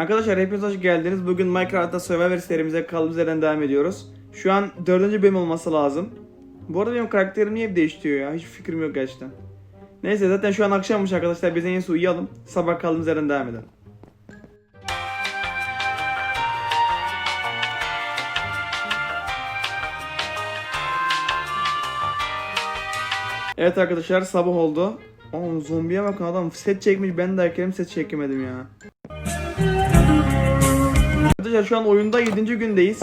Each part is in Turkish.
Arkadaşlar hepiniz hoş geldiniz. Bugün Minecraft'ta Survivor serimize kaldığımız yerden devam ediyoruz. Şu an dördüncü bölüm olması lazım. Bu arada benim karakterim niye hep değişiyor ya? Hiç fikrim yok gerçekten. Neyse zaten şu an akşammış arkadaşlar. Biz en iyisi uyuyalım. Sabah kaldığımız yerden devam edelim. Evet arkadaşlar sabah oldu. Oğlum zombiye bakın adam set çekmiş ben de erkeğim set çekemedim ya. Arkadaşlar şu an oyunda 7. gündeyiz.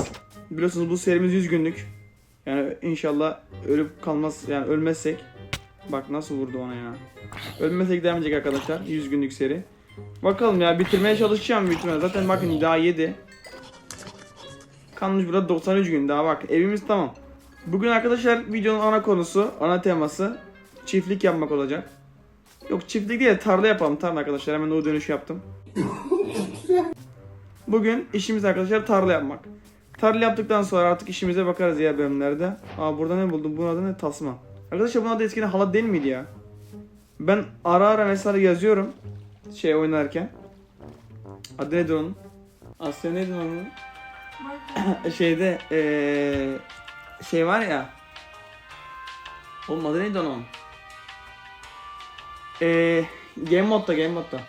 Biliyorsunuz bu serimiz 100 günlük. Yani inşallah ölüp kalmaz yani ölmezsek. Bak nasıl vurdu ona ya. Ölmezsek devam edecek arkadaşlar 100 günlük seri. Bakalım ya bitirmeye çalışacağım ihtimalle. Zaten bakın daha 7. Kalmış burada 93 gün daha bak evimiz tamam. Bugün arkadaşlar videonun ana konusu, ana teması çiftlik yapmak olacak. Yok çiftlik değil de tarla yapalım tarla arkadaşlar hemen o dönüş yaptım. Bugün işimiz arkadaşlar tarla yapmak. Tarla yaptıktan sonra artık işimize bakarız diğer bölümlerde. Aa burada ne buldum? Bunun adı ne? Tasma. Arkadaşlar bunun adı eskiden halat değil miydi ya? Ben ara ara mesela yazıyorum. Şey oynarken. Adı nedir onun? Asya nedir onun? Şeyde eee şey var ya. Oğlum adı neydi onun? Eee Game Mode'da Game Mode'da.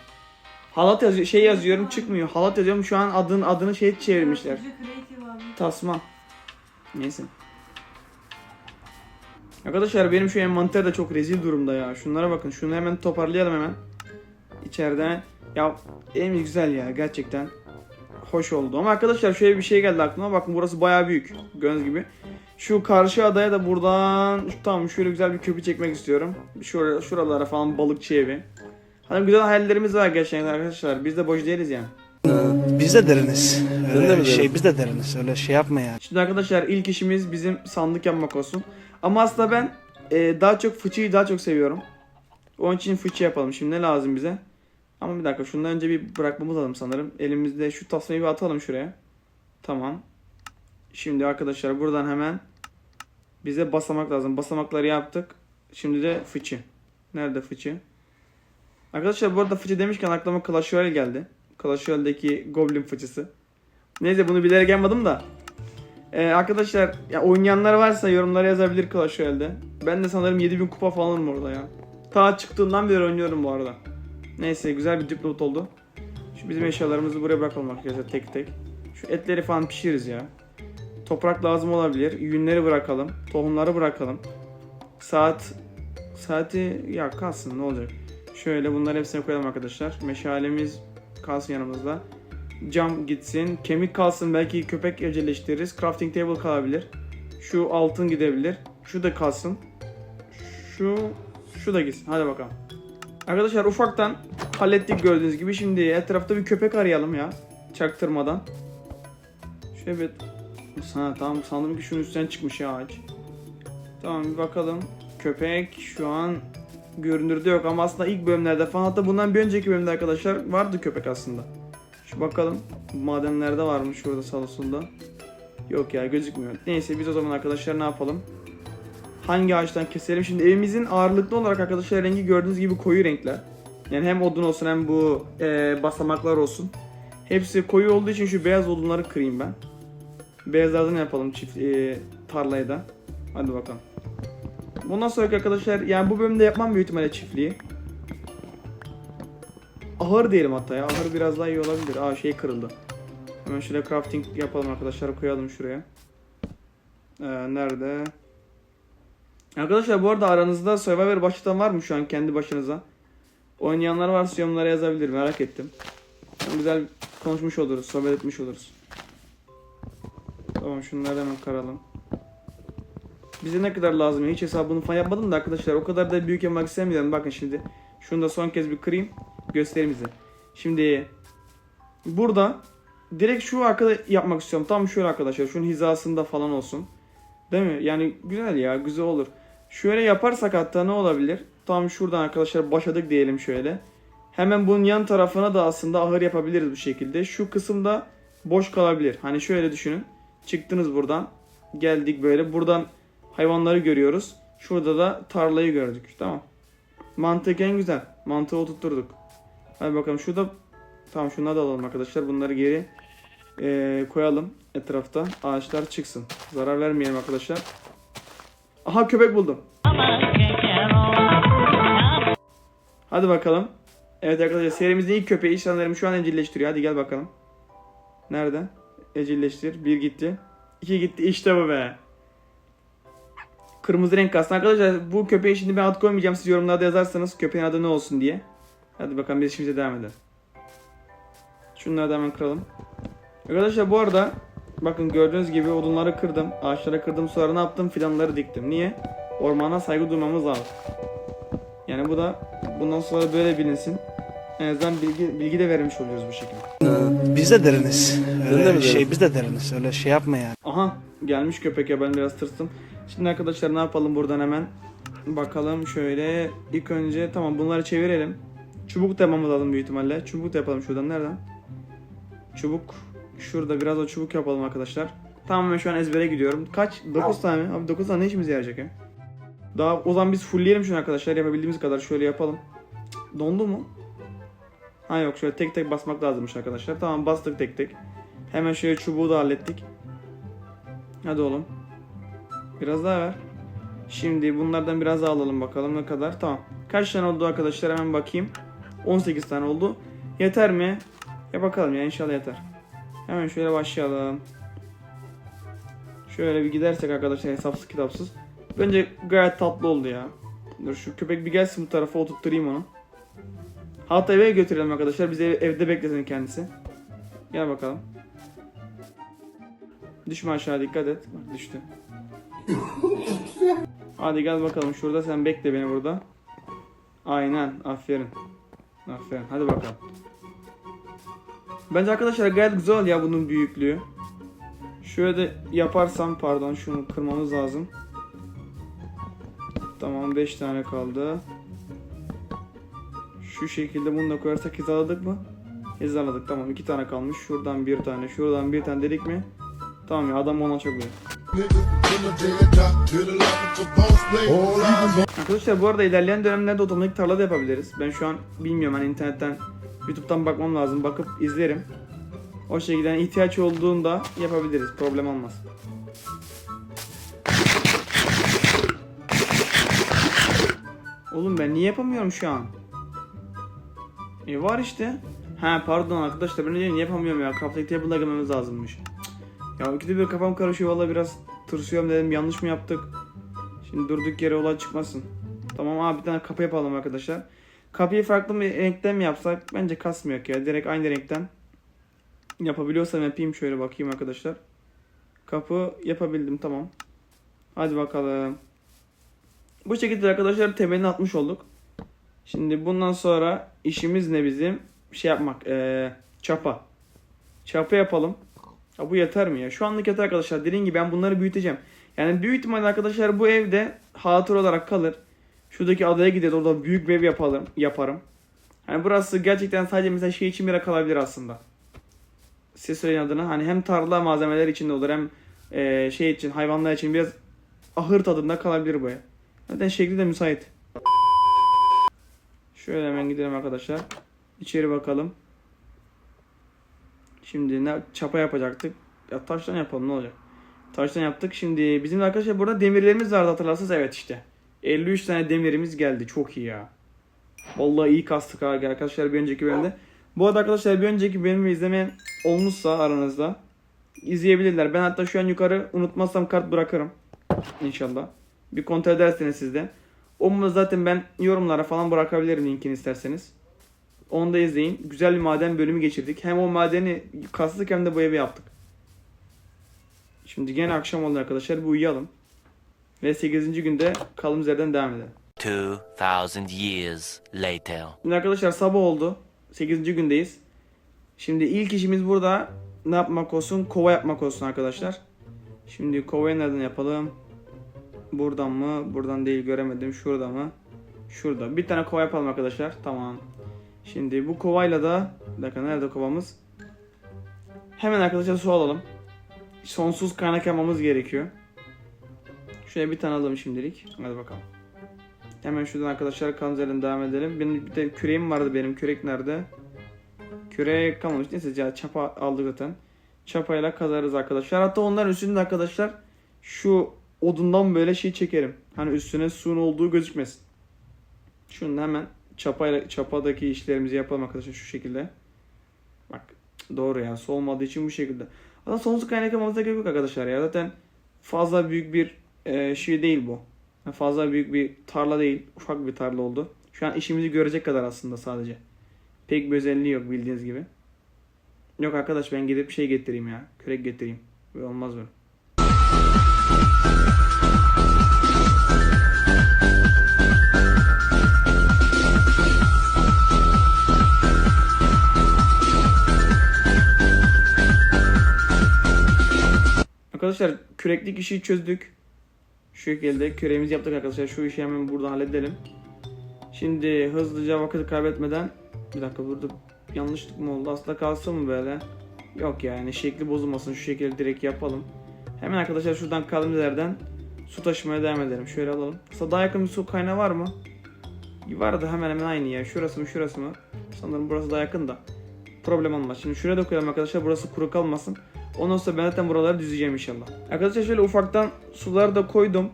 Halat yazıyor, şey yazıyorum çıkmıyor. Halat yazıyorum şu an adın adını şey çevirmişler. Tasma. Neyse. Arkadaşlar benim şu envanter de çok rezil durumda ya. Şunlara bakın. Şunu hemen toparlayalım hemen. İçeriden. Ya evimiz güzel ya gerçekten. Hoş oldu. Ama arkadaşlar şöyle bir şey geldi aklıma. Bakın burası bayağı büyük. Gördüğünüz gibi. Şu karşı adaya da buradan tamam şöyle güzel bir köprü çekmek istiyorum. Şuraya, şuralara falan balıkçı evi. Hani güzel hayallerimiz var gerçekten arkadaşlar. Biz de boş değiliz yani. Biz de deriniz. Öyle de mi şey biz de deriniz. Öyle şey yapma yani. Şimdi arkadaşlar ilk işimiz bizim sandık yapmak olsun. Ama aslında ben e, daha çok fıçıyı daha çok seviyorum. Onun için fıçı yapalım. Şimdi ne lazım bize? Ama bir dakika şundan önce bir bırakmamız lazım sanırım. Elimizde şu tasmayı bir atalım şuraya. Tamam. Şimdi arkadaşlar buradan hemen bize basamak lazım. Basamakları yaptık. Şimdi de fıçı. Nerede fıçı? Arkadaşlar bu arada fıçı demişken aklıma Clash Royale geldi. Clash Royale'deki Goblin fıçısı. Neyse bunu bilerek yapmadım da. Ee, arkadaşlar ya oynayanlar varsa yorumlara yazabilir Clash Royale'de. Ben de sanırım 7000 kupa falan alırım orada ya. Ta çıktığından beri oynuyorum bu arada. Neyse güzel bir dipnot oldu. Şu bizim eşyalarımızı buraya bırakalım arkadaşlar tek tek. Şu etleri falan pişiririz ya. Toprak lazım olabilir. Yünleri bırakalım. Tohumları bırakalım. Saat saati ya kalsın ne olacak. Şöyle bunları hepsine koyalım arkadaşlar. Meşalemiz kalsın yanımızda. Cam gitsin. Kemik kalsın. Belki köpek evcilleştiririz. Crafting table kalabilir. Şu altın gidebilir. Şu da kalsın. Şu şu da gitsin. Hadi bakalım. Arkadaşlar ufaktan hallettik gördüğünüz gibi. Şimdi etrafta bir köpek arayalım ya. Çaktırmadan. Şöyle bir... Ha, tamam sandım ki şunun üstten çıkmış ya ağaç. Tamam bir bakalım. Köpek şu an görünürde yok ama aslında ilk bölümlerde falan hatta bundan bir önceki bölümde arkadaşlar vardı köpek aslında. Şu bakalım madenlerde varmış şurada sağ solda. Yok ya gözükmüyor. Neyse biz o zaman arkadaşlar ne yapalım? Hangi ağaçtan keselim? Şimdi evimizin ağırlıklı olarak arkadaşlar rengi gördüğünüz gibi koyu renkler. Yani hem odun olsun hem bu e, basamaklar olsun. Hepsi koyu olduğu için şu beyaz odunları kırayım ben. Beyazlardan yapalım çift e, tarlayı da. Hadi bakalım. Bundan sonraki arkadaşlar yani bu bölümde yapmam büyük ihtimalle çiftliği. Ahır diyelim hatta ya. Ahır biraz daha iyi olabilir. Aa şey kırıldı. Hemen şöyle crafting yapalım arkadaşlar. Koyalım şuraya. Ee, nerede? Arkadaşlar bu arada aranızda Survivor başlatan var mı şu an kendi başınıza? Oynayanlar varsa yorumlara yazabilir. Merak ettim. Hem güzel konuşmuş oluruz. Sohbet etmiş oluruz. Tamam şunları hemen karalım. Bize ne kadar lazım? Hiç hesabını falan yapmadım da arkadaşlar o kadar da büyük yapmak istemiyorum. Bakın şimdi şunu da son kez bir kırayım. Göstereyim size. Şimdi burada direkt şu arkada yapmak istiyorum. Tam şöyle arkadaşlar. Şunun hizasında falan olsun. Değil mi? Yani güzel ya. Güzel olur. Şöyle yaparsak hatta ne olabilir? Tam şuradan arkadaşlar başladık diyelim şöyle. Hemen bunun yan tarafına da aslında ahır yapabiliriz bu şekilde. Şu kısımda boş kalabilir. Hani şöyle düşünün. Çıktınız buradan. Geldik böyle. Buradan hayvanları görüyoruz. Şurada da tarlayı gördük. Tamam. Mantık en güzel. Mantığı oturtturduk. Hadi bakalım şurada Tamam şunları da alalım arkadaşlar. Bunları geri e, koyalım etrafta. Ağaçlar çıksın. Zarar vermeyelim arkadaşlar. Aha köpek buldum. Hadi bakalım. Evet arkadaşlar serimizin ilk köpeği sanırım şu an evcilleştiriyor. Hadi gel bakalım. Nerede? Evcilleştir. Bir gitti. İki gitti. İşte bu be. Kırmızı renk kalsın. Arkadaşlar bu köpeğe şimdi ben ad koymayacağım. Siz yorumlarda yazarsanız köpeğin adı ne olsun diye. Hadi bakalım biz işimize devam edelim. Şunları da hemen kıralım. Arkadaşlar bu arada bakın gördüğünüz gibi odunları kırdım. Ağaçlara kırdım. Sonra ne yaptım? Fidanları diktim. Niye? Ormana saygı duymamız lazım. Yani bu da bundan sonra böyle bilinsin. En azından bilgi, bilgi de vermiş oluyoruz bu şekilde. Biz de deriniz. Öyle de mi şey biz de deriniz. Öyle şey yapma yani. Aha gelmiş köpek ya ben biraz tırstım. Şimdi arkadaşlar ne yapalım buradan hemen. Bakalım şöyle ilk önce tamam bunları çevirelim. Çubuk da lazım büyük ihtimalle. Çubuk da yapalım şuradan nereden? Çubuk şurada biraz o çubuk yapalım arkadaşlar. Tamam ben şu an ezbere gidiyorum. Kaç? 9 tane mi? Abi 9 tane ne işimize yarayacak ya? Daha o zaman biz fullleyelim şunu arkadaşlar yapabildiğimiz kadar şöyle yapalım. Dondu mu? Ha yok şöyle tek tek basmak lazımmış arkadaşlar. Tamam bastık tek tek. Hemen şöyle çubuğu da hallettik. Hadi oğlum. Biraz daha ver. Şimdi bunlardan biraz daha alalım bakalım ne kadar. Tamam. Kaç tane oldu arkadaşlar hemen bakayım. 18 tane oldu. Yeter mi? Ya bakalım ya inşallah yeter. Hemen şöyle başlayalım. Şöyle bir gidersek arkadaşlar hesapsız kitapsız. Bence gayet tatlı oldu ya. Dur şu köpek bir gelsin bu tarafa oturtturayım onu. Hatta eve götürelim arkadaşlar. Bizi ev- evde beklesin kendisi. Gel bakalım. Düşme aşağı dikkat et. Bak düştü. Hadi gel bakalım şurada sen bekle beni burada. Aynen aferin. Aferin hadi bakalım. Bence arkadaşlar gayet güzel ya bunun büyüklüğü. Şöyle de yaparsam pardon şunu kırmamız lazım. Tamam 5 tane kaldı. Şu şekilde bunu da koyarsak hizaladık mı? Hizaladık tamam 2 tane kalmış. Şuradan bir tane şuradan bir tane dedik mi? Tamam ya adam ona çok iyi. Arkadaşlar bu arada ilerleyen dönemlerde otomatik tarla da yapabiliriz. Ben şu an bilmiyorum hani internetten, YouTube'dan bakmam lazım. Bakıp izlerim. O şekilde ihtiyaç olduğunda yapabiliriz. Problem olmaz. Oğlum ben niye yapamıyorum şu an? E var işte. Ha pardon arkadaşlar ben niye yapamıyorum ya? Crafting table'a girmemiz lazımmış. Ya ikide bir kafam karışıyor valla biraz tırsıyorum dedim yanlış mı yaptık? Şimdi durduk yere olay çıkmasın. Tamam abi bir tane kapı yapalım arkadaşlar. Kapıyı farklı bir renkten mi yapsak? Bence kasmıyor ya. Direkt aynı renkten. Yapabiliyorsam yapayım şöyle bakayım arkadaşlar. Kapı yapabildim tamam. Hadi bakalım. Bu şekilde arkadaşlar temelini atmış olduk. Şimdi bundan sonra işimiz ne bizim? Şey yapmak. Ee, çapa. Çapa yapalım. Ya bu yeter mi ya? Şu anlık yeter arkadaşlar. Dediğim gibi ben bunları büyüteceğim. Yani büyük ihtimalle arkadaşlar bu evde hatır olarak kalır. Şuradaki adaya gideriz orada büyük bir ev yapalım, yaparım. Hani burası gerçekten sadece mesela şey için yere kalabilir aslında. Size söyleyin adına hani hem tarla malzemeler için de olur hem eee, şey için hayvanlar için biraz ahır tadında kalabilir bu ev. Zaten şekli de müsait. Şöyle hemen gidelim arkadaşlar. İçeri bakalım. Şimdi ne çapa yapacaktık. Ya taştan yapalım ne olacak? Taştan yaptık. Şimdi bizim arkadaşlar burada demirlerimiz vardı hatırlarsanız. Evet işte. 53 tane demirimiz geldi. Çok iyi ya. Vallahi iyi kastık ha arkadaşlar bir önceki bölümde. Bu arada arkadaşlar bir önceki bölümü izlemeyen olmuşsa aranızda izleyebilirler. Ben hatta şu an yukarı unutmazsam kart bırakırım. İnşallah. Bir kontrol ederseniz siz de. Onu zaten ben yorumlara falan bırakabilirim linkini isterseniz. Onu da izleyin. Güzel bir maden bölümü geçirdik. Hem o madeni kastık hem de bu evi yaptık. Şimdi gene akşam oldu arkadaşlar. Bir uyuyalım. Ve 8. günde kaldığımız yerden devam edelim. 2,000 years later. Şimdi arkadaşlar sabah oldu. 8. gündeyiz. Şimdi ilk işimiz burada ne yapmak olsun? Kova yapmak olsun arkadaşlar. Şimdi kovayı nereden yapalım? Buradan mı? Buradan değil göremedim. Şurada mı? Şurada. Bir tane kova yapalım arkadaşlar. Tamam. Şimdi bu kovayla da bir dakika nerede kovamız? Hemen arkadaşlar su alalım. Sonsuz kaynak yapmamız gerekiyor. Şuraya bir tane alalım şimdilik. Hadi bakalım. Hemen şuradan arkadaşlar kan üzerinden devam edelim. Benim bir de küreğim vardı benim. Kürek nerede? Küre kalmamış. Neyse ya çapa aldık zaten. Çapayla kazarız arkadaşlar. Hatta onların üstünde arkadaşlar şu odundan böyle şey çekerim. Hani üstüne suyun olduğu gözükmesin. Şunu hemen çapayla çapadaki işlerimizi yapalım arkadaşlar şu şekilde. Bak doğru ya su için bu şekilde. Aslında sonsuz kaynak yapmamıza gerek yok arkadaşlar ya. Zaten fazla büyük bir e, şey değil bu. Yani Fazla büyük bir tarla değil. Ufak bir tarla oldu. Şu an işimizi görecek kadar aslında sadece. Pek bir özelliği yok bildiğiniz gibi. Yok arkadaş ben gidip şey getireyim ya. Kürek getireyim. Böyle olmaz böyle. Arkadaşlar küreklik işi çözdük. Şu şekilde küreğimizi yaptık arkadaşlar. Şu işi hemen burada halledelim. Şimdi hızlıca vakit kaybetmeden bir dakika burada yanlışlık mı oldu? Aslında kalsın mı böyle? Yok yani şekli bozulmasın. Şu şekilde direkt yapalım. Hemen arkadaşlar şuradan kaldığımız yerden su taşımaya devam edelim. Şöyle alalım. Aslında daha yakın bir su kaynağı var mı? Var da hemen hemen aynı ya. Şurası mı şurası mı? Sanırım burası daha yakın da. Problem olmaz. Şimdi şuraya da koyalım arkadaşlar. Burası kuru kalmasın. Ondan sonra ben zaten buraları düzleyeceğim inşallah. Arkadaşlar şöyle ufaktan suları da koydum.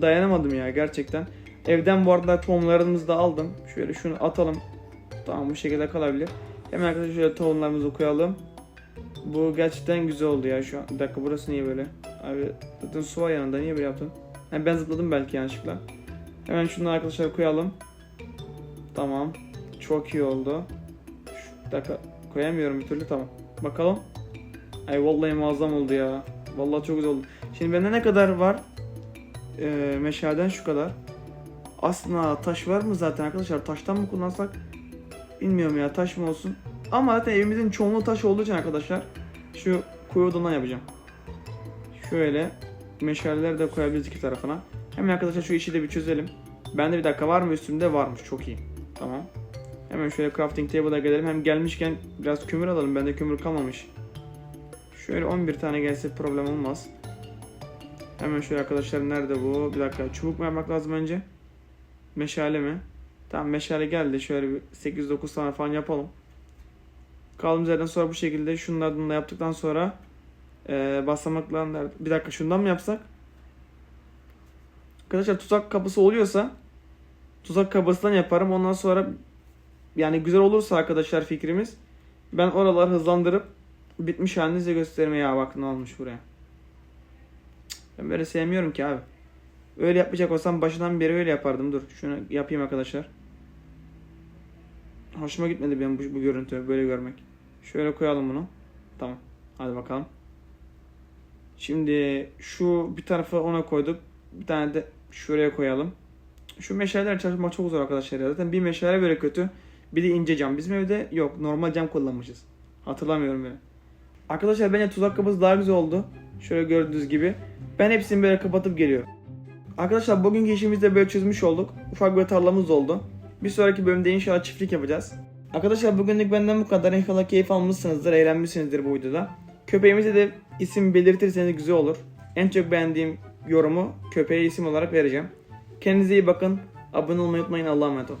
Dayanamadım ya gerçekten. Evden bu arada tohumlarımızı da aldım. Şöyle şunu atalım. Tamam bu şekilde kalabilir. Hemen arkadaşlar şöyle tohumlarımızı koyalım. Bu gerçekten güzel oldu ya şu an. Bir dakika burası niye böyle? Abi zaten su var yanında niye böyle yaptın? Yani ben zıpladım belki yanlışlıkla. Hemen şunları arkadaşlar koyalım. Tamam. Çok iyi oldu. Şu, dakika koyamıyorum bir türlü tamam. Bakalım. Ay vallahi muazzam oldu ya. Vallahi çok güzel oldu. Şimdi bende ne kadar var? Ee, meşaleden şu kadar. Aslında taş var mı zaten arkadaşlar? Taştan mı kullansak? Bilmiyorum ya taş mı olsun. Ama zaten evimizin çoğunluğu taş olduğu için arkadaşlar şu kuyu odundan yapacağım. Şöyle meşaleleri de koyabiliriz iki tarafına. Hemen arkadaşlar şu işi de bir çözelim. Bende bir dakika var mı üstümde varmış çok iyi. Tamam. Hemen şöyle crafting table'a gelelim. Hem gelmişken biraz kömür alalım. Bende kömür kalmamış. Şöyle 11 tane gelse problem olmaz. Hemen şöyle arkadaşlar nerede bu? Bir dakika çubuk mu yapmak lazım önce? Meşale mi? Tamam meşale geldi. Şöyle bir 8-9 tane falan yapalım. Kaldığımız yerden sonra bu şekilde şunlardan da yaptıktan sonra ee, basamaklar nerede? Bir dakika şundan mı yapsak? Arkadaşlar tuzak kapısı oluyorsa tuzak kapısından yaparım. Ondan sonra yani güzel olursa arkadaşlar fikrimiz ben oraları hızlandırıp bitmiş halini size göstermeye ya bak ne olmuş buraya. Ben böyle sevmiyorum ki abi. Öyle yapmayacak olsam başından beri öyle yapardım. Dur şunu yapayım arkadaşlar. Hoşuma gitmedi benim bu, bu görüntü böyle görmek. Şöyle koyalım bunu. Tamam. Hadi bakalım. Şimdi şu bir tarafa ona koyduk. Bir tane de şuraya koyalım. Şu meşaleler çalışmak çok zor arkadaşlar ya. Zaten bir meşale böyle kötü. Bir de ince cam. Bizim evde yok. Normal cam kullanmışız. Hatırlamıyorum bile. Arkadaşlar bence tuzak kapısı daha güzel oldu. Şöyle gördüğünüz gibi. Ben hepsini böyle kapatıp geliyorum. Arkadaşlar bugünkü işimizi de böyle çözmüş olduk. Ufak bir tarlamız oldu. Bir sonraki bölümde inşallah çiftlik yapacağız. Arkadaşlar bugünlük benden bu kadar. İnşallah keyif almışsınızdır, eğlenmişsinizdir bu videoda. Köpeğimize de isim belirtirseniz güzel olur. En çok beğendiğim yorumu köpeğe isim olarak vereceğim. Kendinize iyi bakın. Abone olmayı unutmayın. Allah'a emanet olun.